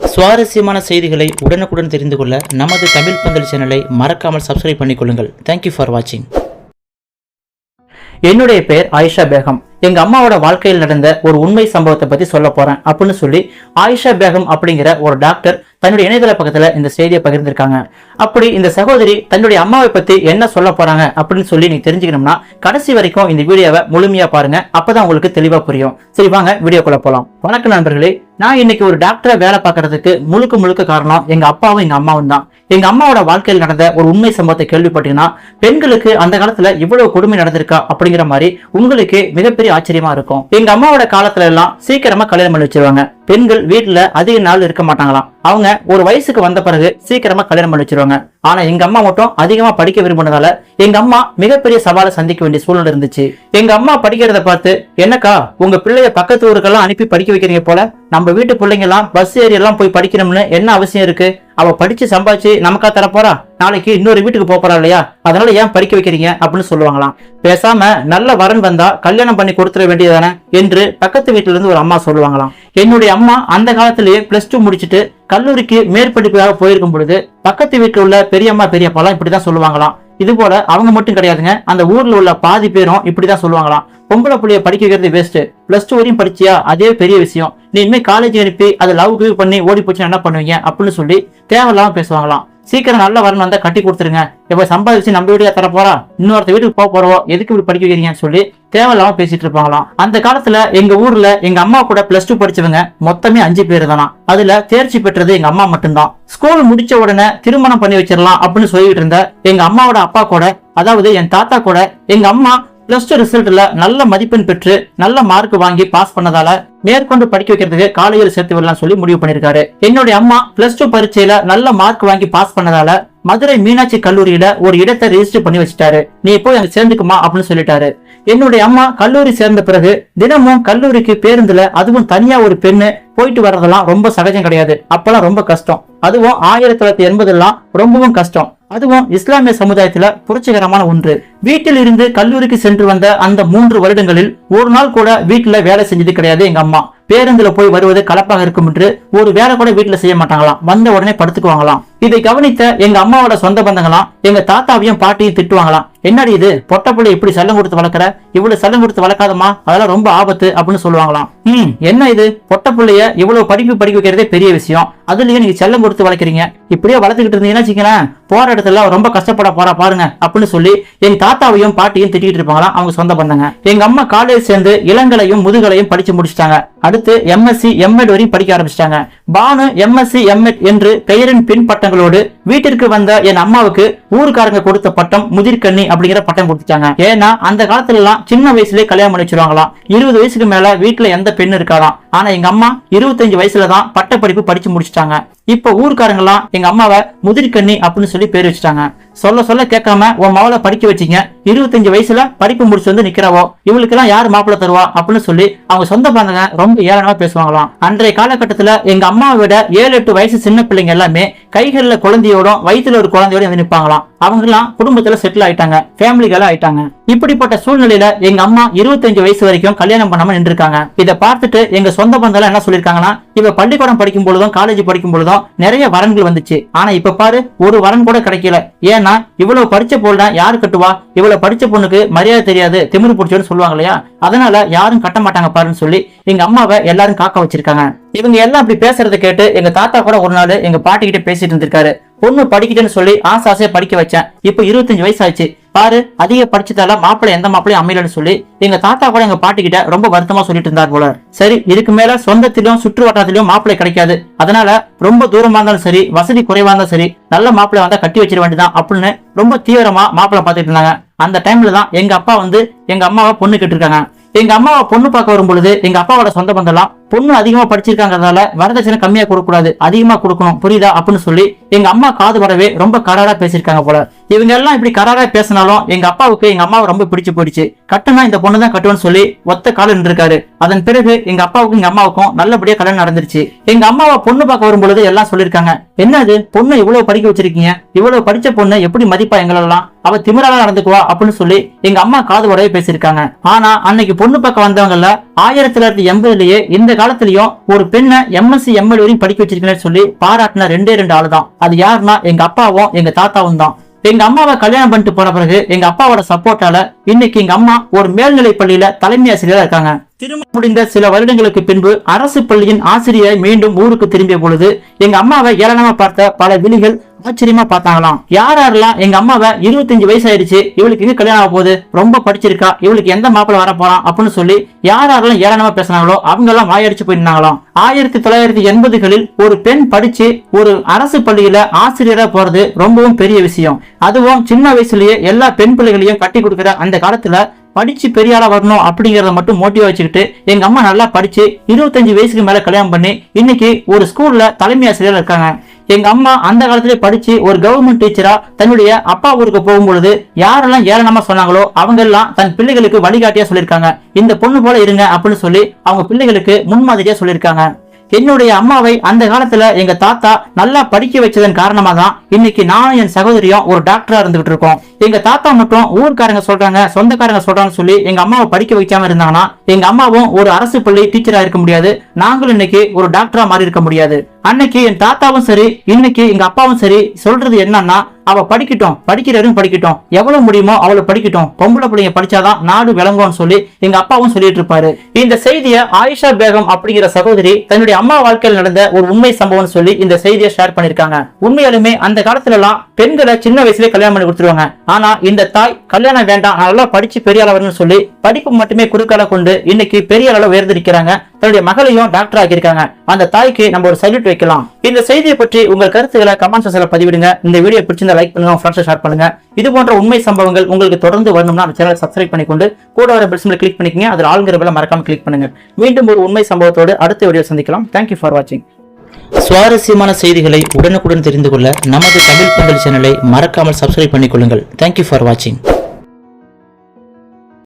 சுவாரஸ்யமான செய்திகளை உடனுக்குடன் தெரிந்து கொள்ள நமது தமிழ் பந்தல் சேனலை மறக்காமல் சப்ஸ்கிரைப் பண்ணிக்கொள்ளுங்கள். தேங்க்யூ ஃபார் வாட்சிங் என்னுடைய பேர் ஆயிஷா பேகம். எங்க அம்மாவோட வாழ்க்கையில் நடந்த ஒரு உண்மை சம்பவத்தை பத்தி சொல்ல போறேன் அப்படின்னு சொல்லி ஆயிஷா பேகம் அப்படிங்கிற ஒரு டாக்டர் தன்னுடைய இணையதள பக்கத்துல இந்த செய்தியை பகிர்ந்திருக்காங்க. அப்படி இந்த சகோதரி தன்னுடைய அம்மாவை பத்தி என்ன சொல்ல போறாங்க அப்படின்னு சொல்லி நீங்க தெரிஞ்சுக்கணும்னா கடைசி வரைக்கும் இந்த வீடியோவை முழுமையா பாருங்க. அப்பதான் உங்களுக்கு தெளிவா புரியும். சரி வாங்க வீடியோக்குள்ள போலாம். வணக்கம் நண்பர்களே. நான் இன்னைக்கு ஒரு டாக்டரை வேலை பார்க்கறதுக்கு முழுக்க முழுக்க காரணம் எங்க அப்பாவும் எங்க அம்மாவும் தான். எங்க அம்மாவோட வாழ்க்கையில் நடந்த ஒரு உண்மை சம்பவத்தை கேள்விப்பட்டீங்கன்னா பெண்களுக்கு அந்த காலத்துல இவ்வளவு கொடுமை நடந்திருக்கா அப்படிங்கிற மாதிரி உங்களுக்கு மிகப்பெரிய ஆச்சரியமா இருக்கும். எங்க அம்மாவோட காலத்துல எல்லாம் சீக்கிரமா கல்யாணம் பண்ணி வச்சிருவாங்க. பெண்கள் வீட்டுல அதிக நாள் இருக்க மாட்டாங்களாம். அவங்க ஒரு வயசுக்கு வந்த பிறகு சீக்கிரமா கல்யாணம் பண்ணி வச்சிருவாங்க. ஆனா எங்க அம்மா மட்டும் அதிகமா படிக்க விரும்பினதால எங்க அம்மா மிகப்பெரிய சவாலை சந்திக்க வேண்டிய சூழ்நிலை இருந்துச்சு. எங்க அம்மா படிக்கிறத பார்த்து என்னக்கா உங்க பிள்ளைய பக்கத்து ஊருக்கெல்லாம் அனுப்பி படிக்க வைக்கிறீங்க போல? நம்ம வீட்டு பிள்ளைங்க எல்லாம் பஸ் ஏறி எல்லாம் போய் படிக்கணும்னு என்ன அவசியம் இருக்கு? அவ படிச்சு சம்பாதிச்சு நமக்கா தரப்போறா? நாளைக்கு இன்னொரு வீட்டுக்கு போறா இல்லையா? அதனால ஏன் படிக்க வைக்கிறீங்க? அப்படின்னு சொல்லுவாங்களாம். பேசாம நல்ல வரன் வந்தா கல்யாணம் பண்ணி கொடுத்துட வேண்டியதானே என்று பக்கத்து வீட்டுல இருந்து ஒரு அம்மா சொல்லுவாங்களாம். என்னுடைய அம்மா அந்த காலத்திலேயே பிளஸ் டூ முடிச்சுட்டு கல்லூரிக்கு மேற்படிப்புக்காக போயிருக்கும் பொழுது பக்கத்து வீட்டுல உள்ள பெரியம்மா பெரியப்பாலாம் இப்படிதான் சொல்லுவாங்களாம். இது போல அவங்க மட்டும் கிடையாதுங்க. அந்த ஊர்ல உள்ள பாதி பேரும் இப்படிதான் சொல்லுவாங்களாம். பொம்பளை பிள்ளைய படிக்க வைக்கிறது வேஸ்ட் பிளஸ் டூ வரையும் படிச்சியா? அதே பெரிய விஷயம். நீ இனிமே காலேஜ் அனுப்பி அதை லவ் கிவ் பண்ணி ஓடி போச்சுன்னா என்ன பண்ணுவீங்க? அப்படின்னு சொல்லி தேவையில்லாம பேசுவாங்களாம். சீக்கிரம் நல்ல வரணும் வந்தா கட்டி கொடுத்துருங்க. இப்ப சம்பாதிச்சு நம்ம வீடியோ தர போறா? இன்னொருத்த வீட்டுக்கு போக போறோம் எதுக்கு இப்படி படிக்க வைக்கிறீங்கன்னு சொல்லி தேவையில்லாம பேசிட்டு இருப்பாங்களாம். அந்த காலத்துல எங்க ஊர்ல எங்க அம்மா கூட பிளஸ் டூ படிச்சவங்க மொத்தமே அஞ்சு பேர் தானா? அதுல தேர்ச்சி பெற்றது எங்க அம்மா மட்டும்தான். ஸ்கூல் முடிச்ச உடனே திருமணம் பண்ணி வச்சிடலாம் அப்படின்னு சொல்லிட்டு இருந்த எங்க அம்மாவோட அப்பா கூட அதாவது என் தாத்தா கூட எங்க அம்மா பிளஸ் டூ ரிசல்ட்ல நல்ல மதிப்பெண் பெற்று நல்ல மார்க் வாங்கி பாஸ் பண்ணதால மேற்கொண்டு படிக்க வைக்கிறதுக்கு காலேஜில் சேர்த்து விடலாம் சொல்லி முடிவு பண்ணிருக்காரு. என்னுடைய அம்மா பிளஸ் டூ பரீட்சையில நல்ல மார்க் வாங்கி பாஸ் பண்ணதால மதுரை மீனாட்சி கல்லூரியில ஒரு இடத்தை ரெஜிஸ்டர் பண்ணி வச்சுட்டாரு. நீ போய் அங்க சேர்ந்துக்குமா அப்படின்னு சொல்லிட்டாரு. என்னுடைய அம்மா கல்லூரி சேர்ந்த பிறகு தினமும் கல்லூரிக்கு பேருந்துல அதுவும் தனியா ஒரு பெண்ணு போயிட்டு வர்றதெல்லாம் ரொம்ப சகஜம் கிடையாது. அப்பெல்லாம் ரொம்ப கஷ்டம். அதுவும் ஆயிரத்தி தொள்ளாயிரத்தி எண்பதுலாம் ரொம்பவும் கஷ்டம். அதுவும் இஸ்லாமிய சமுதாயத்துல புரட்சிகரமான ஒன்று. வீட்டில் இருந்து கல்லூரிக்கு சென்று வந்த அந்த மூன்று வருடங்களில் ஒரு நாள் கூட வீட்டுல வேலை செஞ்சது கிடையாது எங்க அம்மா. பேருந்துல போய் வருவது கலப்பாக இருக்கும் என்று ஒரு வேலை கூட வீட்டுல செய்ய மாட்டாங்களாம். வந்த உடனே படுத்துக்குவாங்களாம். இதை கவனித்த எங்க அம்மாவோட சொந்த பந்தங்களாம் எங்க தாத்தாவையும் பாட்டியும் திட்டுவாங்களாம். என்னடி இது? பொட்ட இப்படி சல்லம் கொடுத்து வளர்க்குற? இவ்வளவு சல்லம் கொடுத்து வளர்க்காதமா அதெல்லாம் ரொம்ப ஆபத்து அப்படின்னு சொல்லுவாங்களாம். ம் என்ன இது? பொட்டப்புள்ளைய இவ்வளவு படிப்பு படிக்க வைக்கிறதே பெரிய விஷயம். அதுலயும் நீங்க செல்லம் கொடுத்து வளர்க்குறீங்க. இப்படியே வளர்த்துக்கிட்டு இருந்தீங்கன்னா வச்சுக்கலாம் போற இடத்துல ரொம்ப கஷ்டப்பட போறா பாருங்க அப்படின்னு சொல்லி எங்க தாத்தாவையும் பாட்டியும் திட்டிகிட்டு இருப்பாங்களாம் அவங்க சொந்த பந்தங்க. எங்க அம்மா காலேஜ் சேர்ந்து இளங்கலையும் முதுகலையும் படிச்சு முடிச்சிட்டாங்க. அடுத்து எம்எஸ்சி எம்எட் வரையும் படிக்க ஆரம்பிச்சிட்டாங்க. பானு எம்எஸ்சி எம்எட் என்று பெயரின் பின் பட்டங்களோடு வீட்டிற்கு வந்த என் அம்மாவுக்கு ஊருக்காரங்க கொடுத்த பட்டம் முதிர்கண்ணி அப்படிங்கிற பட்டம் கொடுத்துட்டாங்க. ஏன்னா அந்த காலத்துல எல்லாம் சின்ன வயசுலயே கல்யாணம் பண்ணி வச்சிருவாங்களாம். இருபது வயசுக்கு மேல வீட்டுல எந்த பெண் இருக்காதாம் ஆனா எங்க அம்மா இருபத்தஞ்சு வயசுல தான் பட்ட படிப்பு படிச்சு முடிச்சிட்டாங்க. இப்ப ஊர்க்காரங்க எங்க அம்மாவை முதிர்கண்ணி அப்படின்னு சொல்லி பேர் வச்சுட்டாங்க. சொல்ல சொல்ல கேட்காம உன் மவளை படிக்க வச்சீங்க. இருபத்தஞ்சு வயசுல படிப்பு முடிச்சு வந்து நிக்கிறவோ இவளுக்கு எல்லாம் யாரு மாப்பிள்ள தருவா அப்படின்னு சொல்லி அவங்க சொந்த பந்தங்க ரொம்ப ஏளனமா பேசுவாங்களாம். அன்றைய காலகட்டத்துல எங்க அம்மாவை விட ஏழு எட்டு வயசு சின்ன பிள்ளைங்க எல்லாமே கைகளில் குழந்தையோடும் வயிற்றுல ஒரு குழந்தையோட வந்து நிற்பாங்களாம் அவங்கெல்லாம் குடும்பத்துல செட்டில் ஆயிட்டாங்க ஃபேமிலிகளா ஆயிட்டாங்க. இப்படிப்பட்ட சூழ்நிலையில எங்க அம்மா இருபத்தஞ்சு வயசு வரைக்கும் கல்யாணம் பண்ணாம நின்றுருக்காங்க. இதை பார்த்துட்டு எங்க சொந்த பந்தெல்லாம் என்ன சொல்லிருக்காங்கன்னா இவ பள்ளிக்கூடம் படிக்கும் பொழுதும் காலேஜ் படிக்கும் பொழுதும் நிறைய வரன்கள் வந்துச்சு. ஆனா இப்ப பாரு ஒரு வரன் கூட கிடைக்கல. ஏன்னா இவ்வளவு படிச்ச பொண்ண யாரு கட்டுவா? இவ்வளவு படிச்ச பொண்ணுக்கு மரியாதை தெரியாது திமிரு பிடிச்சோன்னு சொல்லுவாங்க இல்லையா? அதனால யாரும் கட்ட மாட்டாங்க பாருன்னு சொல்லி எங்க அம்மாவை எல்லாரும் காக்க வச்சிருக்காங்க. இவங்க எல்லாம் அப்படி பேசுறத கேட்டு எங்க தாத்தா கூட ஒரு நாள் எங்க பாட்டி கிட்ட பேசிட்டு இருந்திருக்காரு. பொண்ணு படிக்கிட்டேன்னு சொல்லி ஆசை ஆசையா படிக்க வச்சேன். இப்ப இருபத்தஞ்சு வயசு ஆச்சு பாரு அதிக படிச்சதால மாப்பிள்ளை எந்த மாப்பிள்ளையும் அமையலன்னு சொல்லி எங்க தாத்தா கூட எங்க பாட்டி கிட்ட ரொம்ப வருத்தமா சொல்லிட்டு இருந்தார் போல. சரி இதுக்கு மேல சொந்தத்திலும் சுற்று வட்டாரத்திலும் மாப்பிள்ளை கிடைக்காது. அதனால ரொம்ப தூரமா இருந்தாலும் சரி வசதி குறைவா இருந்தாலும் சரி நல்ல மாப்பிள்ளை வந்தா கட்டி வச்சிட வேண்டியதான் அப்படின்னு ரொம்ப தீவிரமா மாப்பிள்ளை பார்த்துட்டு இருந்தாங்க. அந்த டைம்ல தான் எங்க அப்பா வந்து எங்க அம்மாவை பொண்ணு கேட்டிருக்காங்க. எங்க அம்மாவை பொண்ணு பார்க்க வரும் பொழுது எங்க அப்பாவோட சொந்த பந்தம்லாம் பொண்ணு அதிகமா படிச்சிருக்காங்கிறதால வரதட்சணை கம்மியா கொடுக்க கூடாது அதிகமா கொடுக்கணும். புரியுதா? அப்படின்னு சொல்லி எங்க அம்மா காது வரவே ரொம்ப கராரா பேசியிருக்காங்க போல. இவங்க எல்லாம் இப்படி கராரா பேசினாலும் எங்க அப்பாவுக்கு எங்க அம்மாவை ரொம்ப பிடிச்சு போயிடுச்சு. கட்டுனா இந்த பொண்ணு தான் கட்டுவேன்னு சொல்லி ஒத்த காலம் நின்றுருக்காரு. அதன் பிறகு எங்க அப்பாவுக்கும் எங்க அம்மாவுக்கும் நல்லபடியா கல்யாணம் நடந்துருச்சு. எங்க அம்மாவை பொண்ணு பார்க்க வரும்பொழுது எல்லாம் சொல்லியிருக்காங்க. என்னது பொண்ணு இவ்வளவு படிக்க வச்சிருக்கீங்க? இவ்வளவு படிச்ச பொண்ணு எப்படி மதிப்பா எங்களெல்லாம்? அவ திமிரால நடந்துக்குவா? அப்படின்னு சொல்லி எங்க அம்மா காது உடவே பேசியிருக்காங்க. ஆனா அன்னைக்கு பொண்ணு பார்க்க வந்தவங்கல ஆயிரத்தி தொள்ளாயிரத்தி எண்பதுலயே இந்த காலத்திலயும் ஒரு பெண்ணை எம்எஸ்சி எம்எல் வரையும் படிக்க வச்சிருக்கேன்னு சொல்லி பாராட்டின ரெண்டே ரெண்டு ஆளு தான் அது யாருன்னா எங்க அப்பாவும் எங்க தாத்தாவும் தான். எங்க அம்மாவை கல்யாணம் பண்ணிட்டு போன பிறகு எங்க அப்பாவோட சப்போர்ட்டால இன்னைக்கு எங்க அம்மா ஒரு மேல்நிலை பள்ளியில தலைமை ஆசிரியரா இருக்காங்க. திருமணம் முடிந்த சில வருடங்களுக்கு பின்பு அரசு பள்ளியின் ஆசிரியர் மீண்டும் ஊருக்கு திரும்பிய பொழுது எங்க அம்மாவை ஏளனமா பார்த்த பல விழிகள் ஆச்சரியமா பார்த்தாங்களாம். யார் யாரெல்லாம் எங்க அம்மாவை இருபத்தஞ்சு வயசு ஆயிடுச்சு இவளுக்கு எங்க கல்யாணம் ஆக போகுது ரொம்ப படிச்சிருக்கா இவளுக்கு எந்த மாப்பிள்ள வர போறான் அப்படின்னு சொல்லி யார் யாரெல்லாம் ஏளனமா பேசினாங்களோ அவங்க எல்லாம் வாயடிச்சு போயிருந்தாங்களாம். ஆயிரத்தி தொள்ளாயிரத்தி எண்பதுகளில் ஒரு பெண் படிச்சு ஒரு அரசு பள்ளியில ஆசிரியரா போறது ரொம்பவும் பெரிய விஷயம். அதுவும் சின்ன வயசுலயே எல்லா பெண் பிள்ளைகளையும் கட்டி கொடுக்கிற அந்த காலத்துல படிச்சு பெரிய ஆளா வரணும் அப்படிங்கறத மட்டும் மோட்டிவ் வச்சுக்கிட்டு எங்க அம்மா நல்லா படிச்சு இருபத்தஞ்சு வயசுக்கு மேல கல்யாணம் பண்ணி இன்னைக்கு ஒரு ஸ்கூல்ல தலைமை ஆசிரியர் இருக்காங்க. எங்க அம்மா அந்த காலத்திலே படிச்சு ஒரு கவர்மெண்ட் டீச்சரா தன்னுடைய அப்பா ஊருக்கு போகும்பொழுது யாரெல்லாம் ஏளனமா சொன்னாங்களோ அவங்க எல்லாம் தன் பிள்ளைகளுக்கு வழிகாட்டியா சொல்லியிருக்காங்க. இந்த பொண்ணு போல இருங்க அப்படின்னு சொல்லி அவங்க பிள்ளைகளுக்கு முன்மாதிரியா சொல்லியிருக்காங்க. என்னுடைய அம்மாவை அந்த காலத்துல எங்க தாத்தா நல்லா படிக்க வச்சதன் காரணமா தான் இன்னைக்கு நானும் என் சகோதரியும் ஒரு டாக்டரா இருந்துகிட்டு இருக்கோம். எங்க தாத்தா மட்டும் ஊர்க்காரங்க சொல்றாங்க சொந்தக்காரங்க சொல்றாங்கன்னு சொல்லி எங்க அம்மாவை படிக்க வைக்காம இருந்தாங்கன்னா எங்க அம்மாவும் ஒரு அரசு பள்ளி டீச்சரா இருக்க முடியாது. நாங்களும் இன்னைக்கு ஒரு டாக்டரா மாறி இருக்க முடியாது. அன்னைக்கு என் தாத்தாவும் சரி இன்னைக்கு எங்க அப்பாவும் சரி சொல்றது என்னன்னா அவ படிக்கட்டும் படிக்கிறவரும் படிக்கட்டும். எவ்வளவு முடியுமோ அவளை படிக்கட்டும். பொம்பளை பிள்ளைங்க படிச்சாதான் நாடு விளங்கும்னு சொல்லி எங்க அப்பாவும் சொல்லிட்டு இருப்பாரு இந்த செய்தியை ஆயிஷா பேகம் அப்படிங்கிற சகோதரி தன்னுடைய அம்மா வாழ்க்கையில் நடந்த ஒரு உண்மை சம்பவம்னு சொல்லி இந்த செய்தியை ஷேர் பண்ணிருக்காங்க உண்மையாலுமே அந்த காலத்துல எல்லாம் பெண்களை சின்ன வயசுலேயே கல்யாணம் பண்ணி கொடுத்துருவாங்க. ஆனா இந்த தாய் கல்யாணம் வேண்டாம் நல்லா படிச்சு பெரிய ஆள சொல்லி படிப்பு மட்டுமே குறுக்கால கொண்டு இன்னைக்கு பெரிய அளவு உயர்ந்திருக்கிறாங்க. தன்னுடைய மகளையும் டாக்டர் ஆக்கியிருக்காங்க. அந்த தாய்க்கு நம்ம ஒரு சல்யூட் வைக்கலாம். இந்த செய்தியை பற்றி உங்கள் கருத்துக்களை கமெண்ட் செக்ஷன்ல பதிவிடுங்க. இந்த வீடியோ பிடிச்சிருந்தா லைக் பண்ணுங்க உங்க ஃப்ரெண்ட்ஸ் ஷேர் பண்ணுங்க. இது போன்ற உண்மை சம்பவங்கள் உங்களுக்கு தொடர்ந்து வரணும்னா அந்த சேனலை சப்ஸ்கிரைப் பண்ணிக்கொண்டு கூட வர பெல் கிளிக் பண்ணிக்கங்க. அதில் ஆளுங்கிற பெல்லை மறக்காம கிளிக் பண்ணுங்க. மீண்டும் ஒரு உண்மை சம்பவத்தோடு அடுத்த வீடியோ சந்திக்கலாம். தேங்க்யூ ஃபார் வாட்சிங் சுவாரஸ்யமான செய்திகளை உடனுக்குடன் தெரிந்து கொள்ள நமது தமிழ் பந்தல் சேனலை மறக்காமல் சப்ஸ்கிரைப் பண்ணிக்கொள்ளுங்கள். தேங்க்யூ ஃபார் வாட்சிங்